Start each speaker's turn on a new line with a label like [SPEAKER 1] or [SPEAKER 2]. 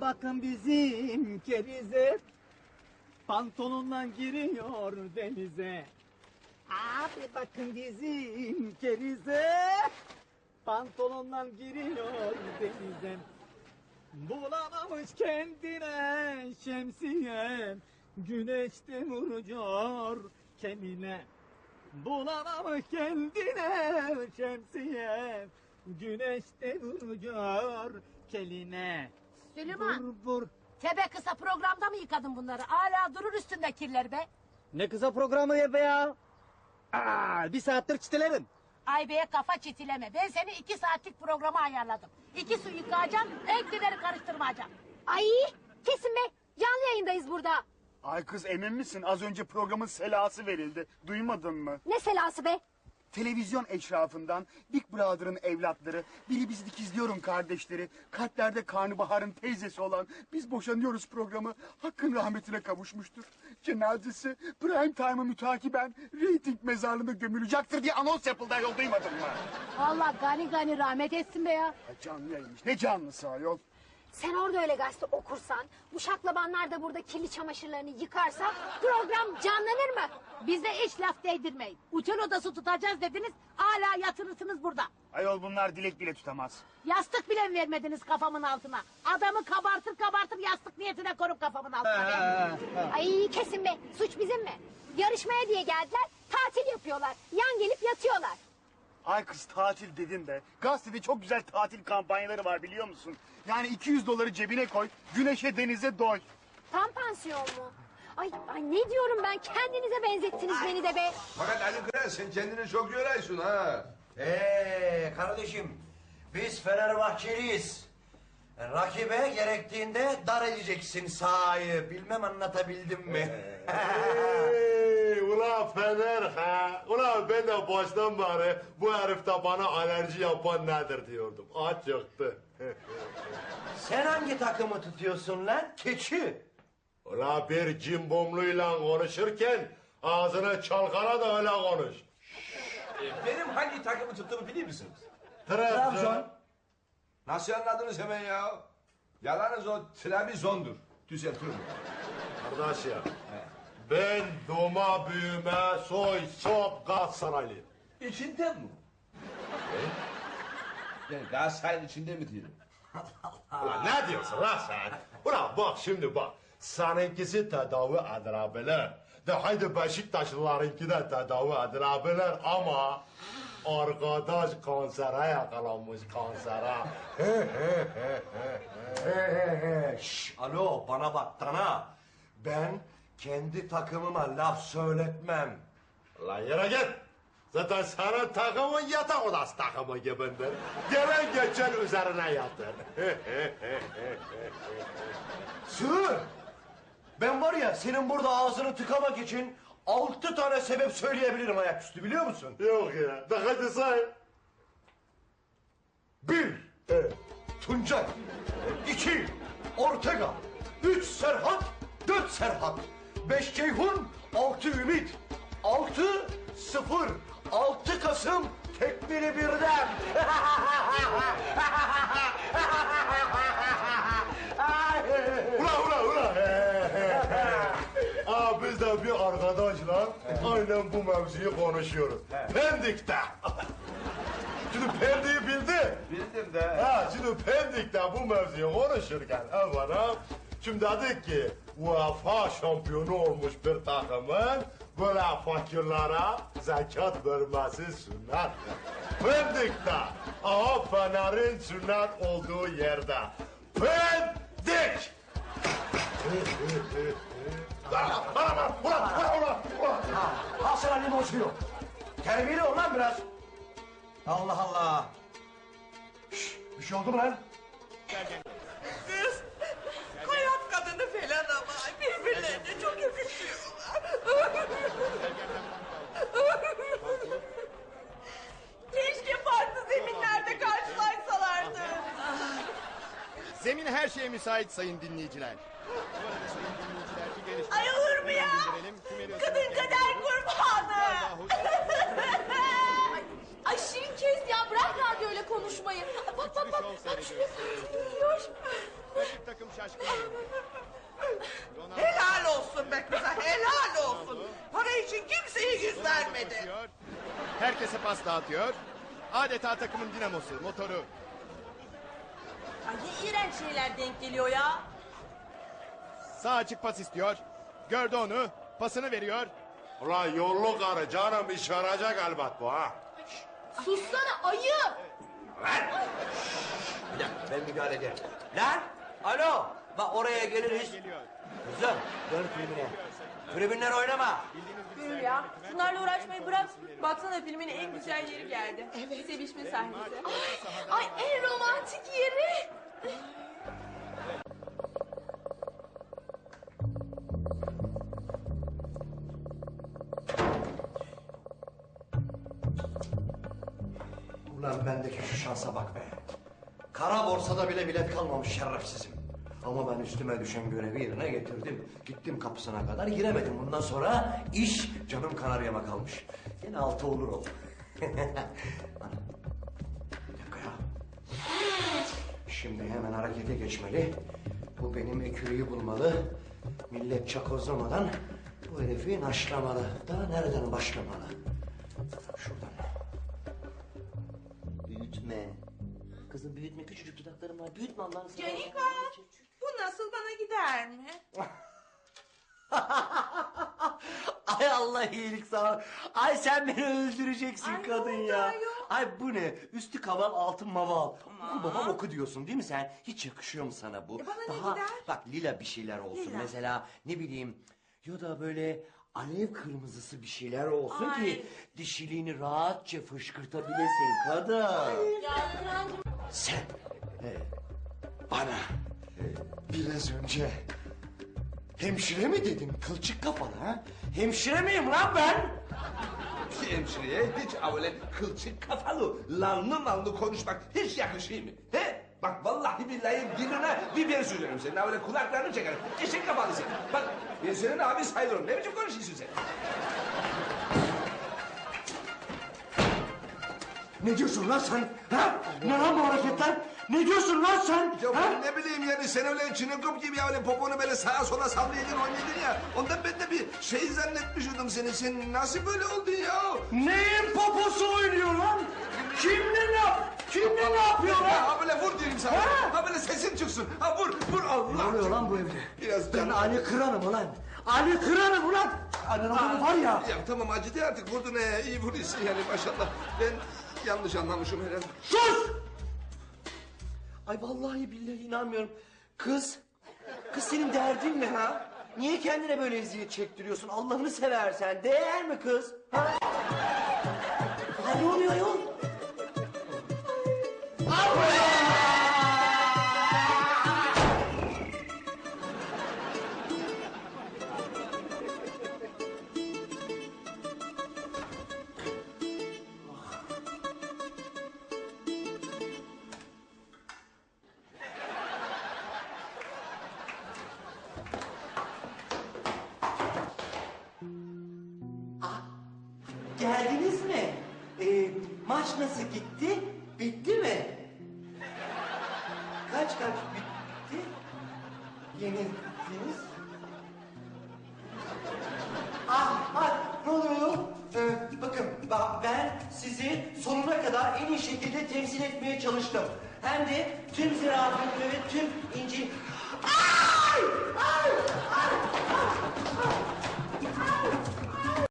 [SPEAKER 1] Bakın bizim kerize pantolondan giriyor denize. Abi bakın bizim kerize pantolondan giriyor denize. Bulamamış kendine şemsiye güneşte vuruyor kendine. Bulamamış kendine şemsiye güneşte vuruyor keline.
[SPEAKER 2] Süleyman.
[SPEAKER 1] Vur vur.
[SPEAKER 2] Tebe kısa programda mı yıkadın bunları? Hala durur üstünde kirler be.
[SPEAKER 1] Ne kısa programı ya be ya? Aa, bir saattir çitelerim.
[SPEAKER 2] Ay beye kafa çitileme. Ben seni iki saatlik programa ayarladım. İki su yıkayacağım, renklileri karıştırmayacağım.
[SPEAKER 3] Ay kesin be. Canlı yayındayız burada.
[SPEAKER 4] Ay kız emin misin? Az önce programın selası verildi. Duymadın mı?
[SPEAKER 3] Ne selası be?
[SPEAKER 4] Televizyon eşrafından Big Brother'ın evlatları, Biri Bizi Dikizliyor'un kardeşleri, Kalplerde Karnabahar'ın teyzesi olan Biz Boşanıyoruz programı hakkın rahmetine kavuşmuştur. Cenazesi prime time'ı mütakiben reyting mezarlığına gömülecektir diye anons yapıldı ayol duymadın mı?
[SPEAKER 2] Allah gani gani rahmet etsin be ya.
[SPEAKER 4] Ya canlı yayınmış. Ne canlısı ayol?
[SPEAKER 3] Sen orada öyle gazete okursan, bu şaklabanlar da burada kirli çamaşırlarını yıkarsa program canlanır mı?
[SPEAKER 2] Bize hiç laf değdirmeyin. Uçan odası tutacağız dediniz, hala yatırırsınız burada.
[SPEAKER 4] Ayol bunlar dilek bile tutamaz.
[SPEAKER 2] Yastık bile mi vermediniz kafamın altına? Adamı kabartır kabartır yastık niyetine korup kafamın altına. be.
[SPEAKER 3] Ay kesin be. Suç bizim mi? Yarışmaya diye geldiler, tatil yapıyorlar. Yan gelip yatıyorlar.
[SPEAKER 4] Ay kız tatil dedin de gazetede çok güzel tatil kampanyaları var biliyor musun? Yani 200 doları cebine koy, güneşe denize doy.
[SPEAKER 3] Tam pansiyon mu? Ay, ay ne diyorum ben kendinize benzettiniz beni de be.
[SPEAKER 5] Fakat Ali Kıran sen kendini çok yoruyorsun ha.
[SPEAKER 6] Ee kardeşim biz Fenerbahçeliyiz. Rakibe gerektiğinde dar edeceksin sahayı. Bilmem anlatabildim mi?
[SPEAKER 7] Hey, ulan Fener ha. Ulan ben de baştan beri bu herif de bana alerji yapan nedir diyordum. Aç yaktı.
[SPEAKER 6] Sen hangi takımı tutuyorsun lan? Keçi.
[SPEAKER 7] Ulan bir cimbomluyla konuşurken ağzını çalkala da öyle konuş.
[SPEAKER 5] E, Benim hangi takımı tuttuğumu biliyor musunuz?
[SPEAKER 7] Trabzon.
[SPEAKER 5] Nasıl anladınız hemen ya? Yalanınız o Trabzon'dur. Düzeltiyorum.
[SPEAKER 7] Kardeş ya. Ben doğma büyüme soy sop Galatasaraylıyım.
[SPEAKER 5] İçinden mi? E? Yani Galatasaray'ın içinde mi diyelim?
[SPEAKER 7] Ulan ne diyorsun lan sen? Ulan bak şimdi bak. Seninkisi tedavi edilebilir. De haydi Beşiktaşlılarınki de tedavi edilebilir ama... Arkadaş kansere yakalanmış kansere.
[SPEAKER 6] Şş, alo bana bak Dana. Ben kendi takımıma laf söyletmem.
[SPEAKER 7] Lan yere git. Zaten senin takımın yatak odası takımı gibidir. Gelen geçen üzerine yatır.
[SPEAKER 6] Sığır. Ben var ya senin burada ağzını tıkamak için altı tane sebep söyleyebilirim ayaküstü biliyor musun?
[SPEAKER 7] Yok ya. De hadi say.
[SPEAKER 6] Bir, Tuncay. İki, Ortega. Üç, Serhat. Dört, Serhat. Beş, Ceyhun. Altı, Ümit. Altı, sıfır. Altı Kasım. Tekmili birden.
[SPEAKER 7] de bir arkadaşla aynen bu mevzuyu konuşuyoruz. Pendik'te. Şimdi Pendik'i bildi.
[SPEAKER 5] Bildim de.
[SPEAKER 7] Ha, şimdi Pendik'te bu mevzuyu konuşurken evvela şimdi dedik ki UEFA şampiyonu olmuş bir takımın böyle fakirlere zekat vermesi sünnet. Pendik'te aha Fener'in sünnet olduğu yerde. Pendik! Bana bana bana ulan ulan ulan ulan.
[SPEAKER 6] Al sana limon. Terbiyeli ol lan biraz. Allah Allah. Şş, bir şey oldu mu lan?
[SPEAKER 8] Kız, hayat kadını falan ama birbirlerine çok yakışıyorlar. Keşke farklı zeminlerde karşılaşsalardı.
[SPEAKER 9] Zemin her şeye müsait sayın dinleyiciler.
[SPEAKER 8] Ay olur mu ya? Kadın kader kurbanı.
[SPEAKER 9] Hoş-
[SPEAKER 8] Ay şirin ya bırak konuşmayın. Bak bak bak. Bak
[SPEAKER 9] seyrediyoruz.
[SPEAKER 8] şuraya.
[SPEAKER 9] Rakip takım şaşkın.
[SPEAKER 8] Helal olsun be kıza helal olsun. Para için kimseye yüz vermedi.
[SPEAKER 9] Herkese pas dağıtıyor. Adeta takımın dinamosu, motoru.
[SPEAKER 8] Ay ne iğrenç şeyler denk geliyor ya.
[SPEAKER 9] Sağ açık pas istiyor. Gördü onu. Pasını veriyor.
[SPEAKER 7] Ulan yollu karı canım iş yarayacak elbet bu ha.
[SPEAKER 3] Sussana ayı.
[SPEAKER 6] Bir dakika ben müdahale ederim. Lan alo bak oraya geliriz.
[SPEAKER 9] Geliyor.
[SPEAKER 6] Kızım dön filmine. Tribünler oynama.
[SPEAKER 8] Gül ya şunlarla uğraşmayı bırak. Baksana filmin en güzel yeri geldi. Evet. Sevişme sahnesi.
[SPEAKER 3] Ay en romantik yeri.
[SPEAKER 6] Bendeki şu şansa bak be. Kara borsada bile bilet kalmamış şerefsizim. Ama ben üstüme düşen görevi yerine getirdim. Gittim kapısına kadar giremedim. Bundan sonra iş canım kanaryama kalmış. Yine altı olur o. Ana. Bir dakika ya. Şimdi hemen harekete geçmeli. Bu benim ekürüyü bulmalı. Millet çakozlamadan bu herifi naşlamalı. Daha nereden başlamalı? Kızım büyütme küçücük dudaklarım var. Büyütme Allah'ını seversen.
[SPEAKER 8] Canika bu nasıl bana gider mi?
[SPEAKER 6] Ay Allah iyilik sağ ol. Ay sen beni öldüreceksin
[SPEAKER 8] Ay, ne
[SPEAKER 6] kadın
[SPEAKER 8] oldu
[SPEAKER 6] ya.
[SPEAKER 8] ayol?
[SPEAKER 6] Ay bu ne? Üstü kaval altın maval. Aman babam oku diyorsun değil mi sen? Hiç yakışıyor mu sana bu?
[SPEAKER 8] E, bana ne
[SPEAKER 6] Daha,
[SPEAKER 8] gider?
[SPEAKER 6] Bak lila bir şeyler olsun.
[SPEAKER 8] Lila.
[SPEAKER 6] Mesela ne bileyim ya da böyle alev kırmızısı bir şeyler olsun
[SPEAKER 8] Ay.
[SPEAKER 6] ki dişiliğini rahatça fışkırtabilesin kadın. Sen e, bana e, biraz önce hemşire mi dedin kılçık kafalı ha? Hemşire miyim lan ben?
[SPEAKER 5] Hemşireye hiç öyle kılçık kafalı, lanlı manlı konuşmak hiç yakışıyor mu? He? Bak vallahi billahi diline biber sürerim senin. Öyle kulaklarını çekerim. Eşek kafalı sen. Bak ben senin abi sayılırım. Ne biçim konuşuyorsun sen?
[SPEAKER 6] Ne diyorsun lan sen? Ha? Ne lan bu hareketler? Ne diyorsun lan sen?
[SPEAKER 5] Ya
[SPEAKER 6] ha?
[SPEAKER 5] ne bileyim yani sen öyle çinekop gibi ya öyle poponu böyle sağa sola sallayaydın oynaydın ya. Ondan ben de bir şey zannetmiştim seni. Sen nasıl böyle oldun ya?
[SPEAKER 6] Neyin poposu oynuyor lan? Kimle ne yap? Kimle ne yapıyor lan?
[SPEAKER 5] Ha böyle vur diyorum sana.
[SPEAKER 6] Ha?
[SPEAKER 5] Ha böyle sesin çıksın. Ha vur vur Allah.
[SPEAKER 6] Ne oluyor lan bu evde?
[SPEAKER 5] Biraz
[SPEAKER 6] Ben. Ali Kıran'ım ulan. Ali Kıran'ım ulan. Anladın var ya.
[SPEAKER 5] Ya tamam acıdı artık vurdun he. iyi vuruyorsun yani maşallah. Ben yanlış anlamışım herhalde.
[SPEAKER 6] Sus! Ay vallahi billahi inanmıyorum. Kız, kız senin derdin ne ha? Niye kendine böyle eziyet çektiriyorsun? Allah'ını seversen değer mi kız? Ha? Ay ne oluyor yol? Geldiniz mi? Ee, maç nasıl gitti? Bitti mi? Kaç kaç bitti? Yenildiniz. Ah, ah, ne oluyor? Ee, bakın, bak ben sizi sonuna kadar en iyi şekilde temsil etmeye çalıştım. Hem de tüm ziraatımla ve tüm inci...